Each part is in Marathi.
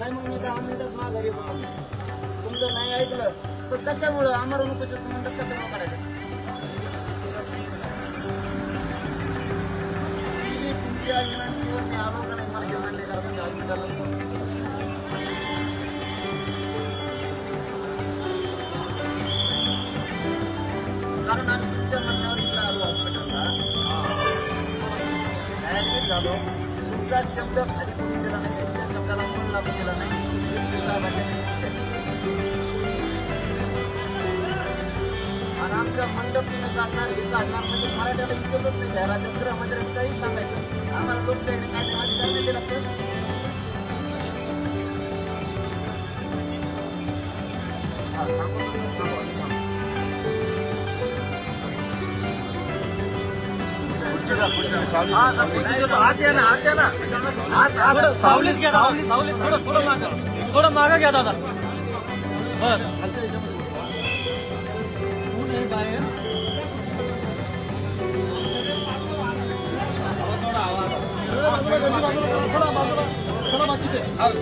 नाही मग मी दहा मिनिटात माघारी येतो तुमचं नाही ऐकलं तर कशामुळं आम्हाला उपोषण म्हणतात कशामुळे करायचं मी तुमच्या विनंतीवर मी आलो का नाही मला हे मान्य करा म्हणजे तुम्ही हॉस्पिटलला कारण आम्ही तुमच्या म्हणण्यावर इथं आलो हॉस्पिटलला. ऍडमिट झालो. तुमचा शब्द खाली करून दिला नाही. त्याला फोन लागू केला नाही. आणि आमच्या मंडप तुम्ही काढणार हे काढणार म्हणजे मराठ्याला इतकंच नाही घ्या राज्यात गृहमंत्र्यांनी काही सांगायचं आम्हाला लोकशाहीने काय अधिकार नाही दिला सर. हा, आत या ना आत या ना. आत आत सावलीत घ्या सावलीत सावलीत थोडं थोडं मागं थोडं मागं घ्या. दादा बर बाहेर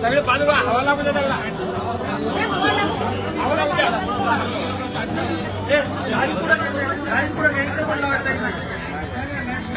सगळे बाजूला हवा लागू दे त्याला हवा लागू द्या गाडी पुढे गाडी पुढे घ्यायचं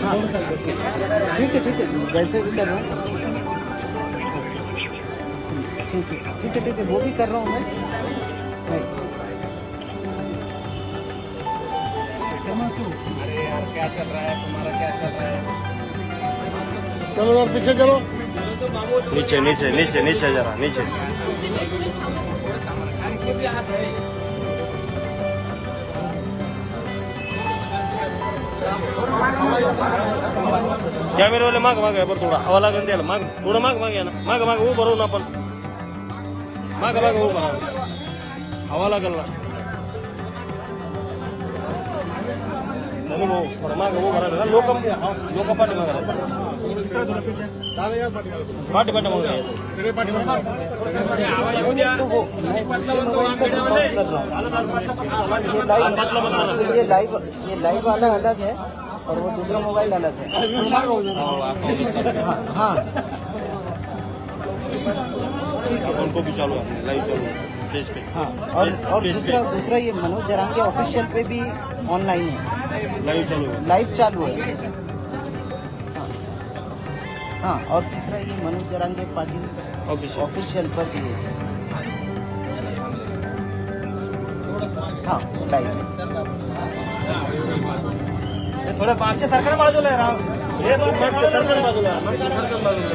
ठीक है ठीक है। वैसे भी कर रहा हूँ। ठीक है ठीक है ठीक है वो भी कर रहा हूँ मैं। अरे यार क्या चल रहा है तुम्हारा क्या चल रहा है चलो यार पीछे चलो। नीचे नीचे नीचे नीचे जरा नीचे। कॅमेरावाले माग माग आहे बरं थोडा. हवा लागेल द्यायला माग थोडं माग माग या ना. माग माग उभं राहू ना आपण. माग माग उभं राहू. हवा लागेल ना. नाही भाऊ थोडं माग उभं राहिलं ना. लोक लोक पाठी पाठी पाठी ये लाइव ये लाइव ये लाइव वाला अलग है और वो दूसरा मोबाइल अलग है। हाँ। हाँ अपन को भी चालू है लाइव चालू है पे। हाँ और और दूसरा दूसरा ये मनोज जरांगे ऑफिशियल पे भी ऑनलाइन है। लाइव चालू है। लाइव चालू है। हाँ। हाँ और तीसरा ये मनोज जरांगे पाटिल ऑफिशियल ऑफिशियल पर भी है। हाँ लाइव थोडं मागच्या सरकार बाजूला आहे राव. हे बघ, मागच्या सरकार बाजूला मागच्या सरकार बाजूला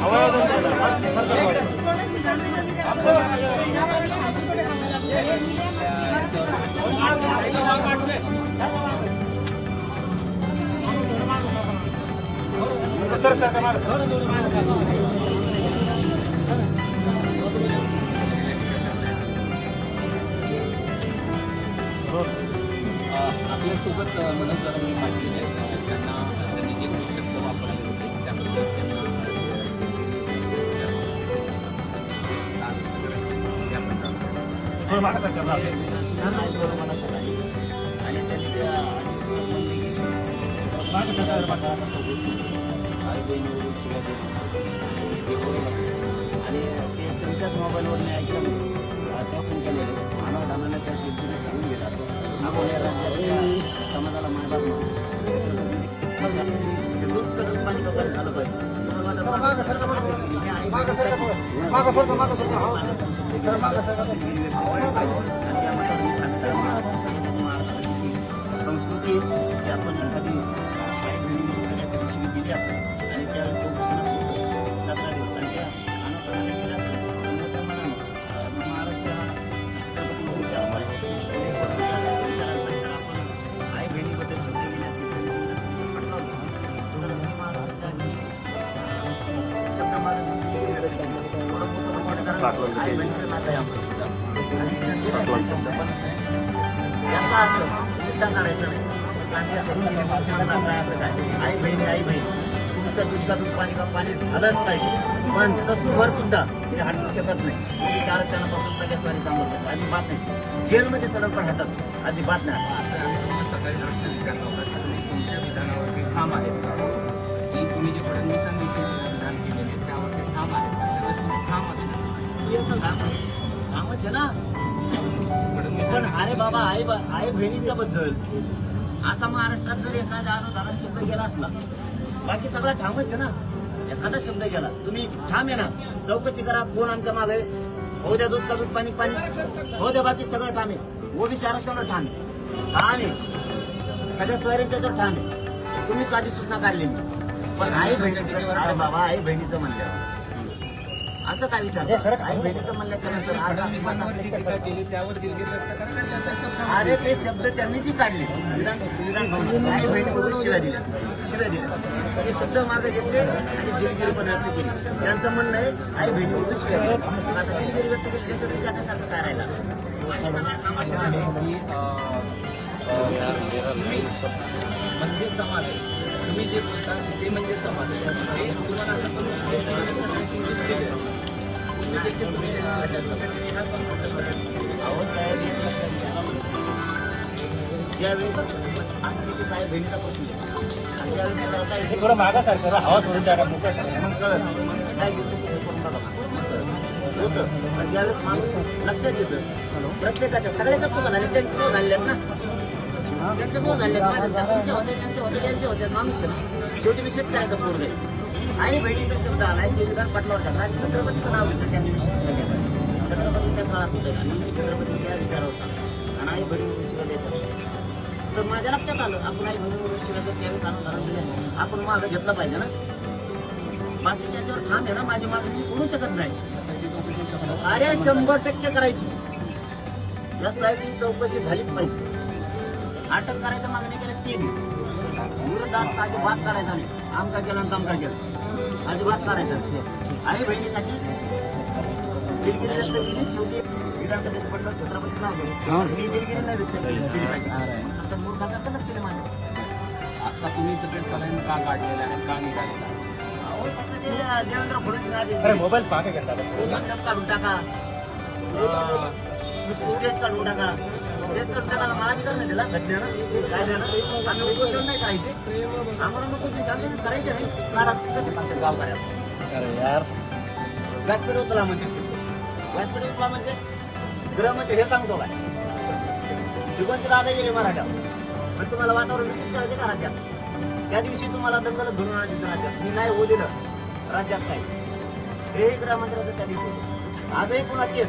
हवा लागेल द्यायला, मागच्या सरकार बाजूला सर सरकार मागं. आपल्यासोबत मनोज जरांगे पाटील आहेत. त्यांना त्यांनी जे काही शब्द वापरले होते त्याबद्दल त्यांना आणि त्यांच्या आणि ते त्यांच्याच मोबाईलवर नाही ऐकलं आता फोन केलेले. त्या व्यक्तीने घेऊन आपण या राज्याच्या समाजाला मायबाप दूध दूध पाणी वगैरे झालं पाहिजे पण याचा अर्थ करायचं नाही असं काय आई बहिणी आई बहिणी तुमचं दुसरा दूध पाणी का पाणी झालंच पाहिजे पण तसू भर सुद्धा मी हटवू शकत नाही म्हणजे आरक्षणापासून सगळ्या स्वारी थांबवतात अजिबात नाही जेलमध्ये सडक पण हटत अजिबात नाही आता सकाळी की तुम्ही तुमच्या विधानावरती ठाम की तुम्ही जे फडणवीसांविषयी विधान केलेले त्यावरती ठाम आहे. ठाम त्यावेळेस तुम्ही काम- कामच आहे ना? पण अरे बाबा आई आई बहिणीच्या बद्दल असा महाराष्ट्रात जर एखाद्या अनुदानात शब्द गेला असला बाकी सगळा ठामच आहे ना? एखादा शब्द गेला तुम्ही ठाम आहे ना? चौकशी करा कोण आमच्या मागे हो द्या दूध का दूध पाणी पाणी? हो द्या बाकी सगळं ठाम आहे. ओबीसी आरक्षण ठाम आहे. ठाम आहे. सगळ्या स्वयंच्या ठाम आहे. तुम्हीच आधी सूचना काढलेली? पण आई बहिणीचं अरे बाबा आई बहिणीचं म्हणलं असं काय विचार? आई बहिणीचं म्हणल्याच्या नंतर? आता फडणवीसांवरची टीका केली त्यावर दिलगिरी व्यक्त करताना त्यांचा शब्द अरे ते शब्द त्यांनी जी काढले विधान विधान भवनात. आई बहिणी वगैरे शिव्या दिल्या. शिव्या दिल्या. ते शब्द मागे घेतले आणि दिलगिरी पण व्यक्त केली. त्यांचं म्हणणं आहे आई बहिणी वगैरे शिव्या दिल्या. मग आता दिलगिरी व्यक्त केली त्याच्यावर विचारण्यासारखं काय राहिला? म्हणजे तुम्ही जे बोलता ते म्हणजे समाज आहे. ज्यावेळेस अस्मितेचा आई बहिणीचा प्रश्न आहे. आणि ज्यावेळेस त्याला काय थोडं मागासारखं हवा सोडून द्या. मग कळत मग काय करून मग. होतं ज्यावेळेस माणूस लक्षात येतं प्रत्येकाच्या सगळ्याच्या चुका झाल्या त्यांचे चुका झालेत ना. त्यांचे झालेत माझ्या तुमच्या होते त्यांचे होते त्यांचे होते माणूस शेवटी मी शेतकऱ्याचा आहे. आई बहिणीचा शब्द आलाय. ते विधान पाटलावर टाकला आणि छत्रपतीचं नाव घेतलं त्या दिवशी छत्रपतीच्या काळात होतं आणि छत्रपतीच्या विचार होता. आणि आई बहिणी शिवाय देत तर माझ्या लक्षात आलं आपण आई बहिणी शिवाय जर त्यावेळी कानून दिले आपण मागं घेतलं पाहिजे ना. बाकी त्याच्यावर ठाम आहे ना माझी मागणी मी सोडू शकत नाही. अरे शंभर टक्के करायची. यासाठी चौकशी झालीच पाहिजे. अटक करायच्या मागण्या केल्या तीन. विरोधात अजिबात करायचा नाही. आमका केला आणि तमका केला. अजिबात करायचा आई बहिणीसाठी दिलगिरी व्यक्त केली. शेवटी विधानसभेचं पडलं. छत्रपती नाव मी दिलगिरी नाही व्यक्त केली. केली पाहिजे. नंतर मूर्खासारखं लक्ष दिलं माझं. आता तुम्ही सगळे सलाईन का काढलेले का निघालेला देवेंद्र फडणवीस. मोबाईल घेतला काढून टाका. स्टेज काढून टाका. काढून टाकायला मला अधिकार नाही दिला घटनेनं कायद्यानं आम्ही उपोषण नाही करायचे. आम्हाला उपोषण शांततेत करायचे नाही. काढा कसे करतात गावकऱ्या? अरे यार. व्यासपीठ उचला म्हणजे. व्यासपीठ उचला म्हणजे? गृहमंत्री हे सांगतो काय? दिगंचे दादागिरी मराठा. पण तुम्हाला वातावरण दूषित करायचे का राज्यात? त्या दिवशी तुम्हाला दंगलच घडून आणायची राज्यात. मी नाही होऊ दिलं. राज्यात काही हेही गृहमंत्र्याचं त्या दिवशी. आजही पुन्हा केस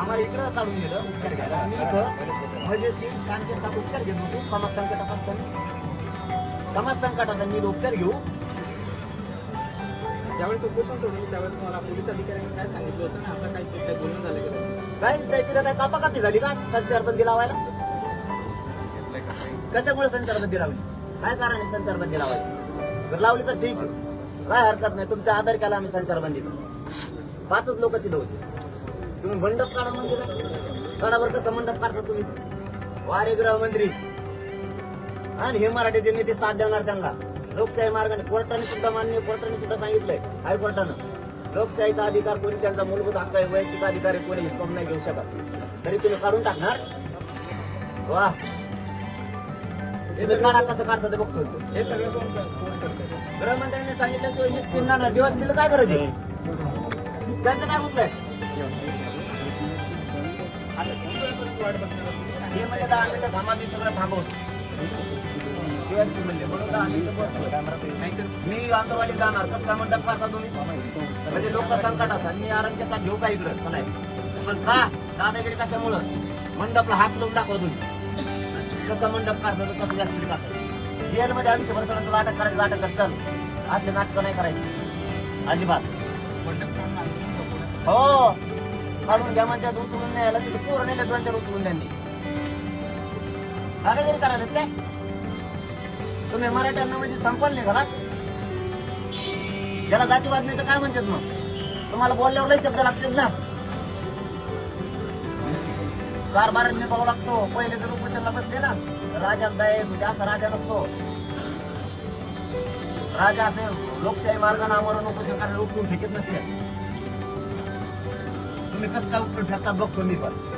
आम्हाला इकडं काढून दिलं उपचार घ्यायला. मी इथं मजेशीर शांती साथ उपचार घेत होतो समाज संकटात असताना. समाज संकटाचा मी उपचार घेऊ. ज्यावेळेस उपोषण सोडलं त्यावेळेस तुम्हाला पोलीस अधिकाऱ्यांनी काय सांगितलं होतं? आता काही काही बोलणं झालं काय? त्याची काय कापाकापी झाली का? संचारबंदी लावायला? कशामुळे संचारबंदी लावली? काय कारण आहे संचारबंदी लावायची? जर लावली तर ठीक आहे. काय हरकत नाही. तुमचा आधार केला आम्ही संचारबंदीचा पाचच लोक तिथं होते. तुम्ही मंडप काढा म्हणजे काय काढावर कसं मंडप काढता तुम्ही? वारे गृहमंत्री. आणि हे मराठीचे नेते साथ देणार त्यांना. लोकशाही मार्गाने कोर्टाने सुद्धा मान्य कोर्टाने सुद्धा सांगितलंय. हायकोर्टानं लोकशाहीचा अधिकार कोणी त्यांचा मूलभूत हक्क आहे वैयक्तिक अधिकार आहे कोणी हिसकावून नाही घेऊ शकत. तरी तुम्ही काढून टाकणार? वा. हे काढा कसं काढतात ते बघतो. हे सगळं गृहमंत्र्यांनी सांगितल्याशिवाय वीज पिरणार दिवस पिलं काय गरज आहे? त्यांचं काय होतलंय आता वाट हे म्हणजे दहा मिनिटं थांबा मी सगळं थांबवतो दिवस म्हणले म्हणून दहा मिनिटं बसतो. नाहीतर मी आंतरवाडी जाणार कसं काय मंडप करता तुम्ही म्हणजे लोक संकटात आणि मी आरोग्यासाठी घेऊ का इकडं नाही पण का दादागिरी कशामुळं मंडपला हात लावून दाखवा तुम्ही कसं मंडप काढतो तर कसं व्यासपीठ काढतो जेलमध्ये आयुष्य भर तुला अटक करायचं अटक कर चल आजले नाटकं नाही करायची अजिबात हो काढून घ्या म्हणजे उचलून न्यायला तिथे पोरं नेले दोन चार उचलून त्यांनी. दादागिरी करायला काय? तुम्ही मराठ्यांना म्हणजे संपल नाही घरात त्याला जातीवाद नाही तर काय म्हणतात मग? तुम्हाला बोलल्यावर लई शब्द लागतील ना. कारभार निभावं लागतो. पहिले जर उपोषणला बसले ना. राजा दाय म्हणजे असा राजा नसतो. राजा असे लोकशाही मार्गाने आमरण उपोषण करायला उठून फेकत नसते. तुम्ही कसं काय उपटून फेकतात बघतो मी पण.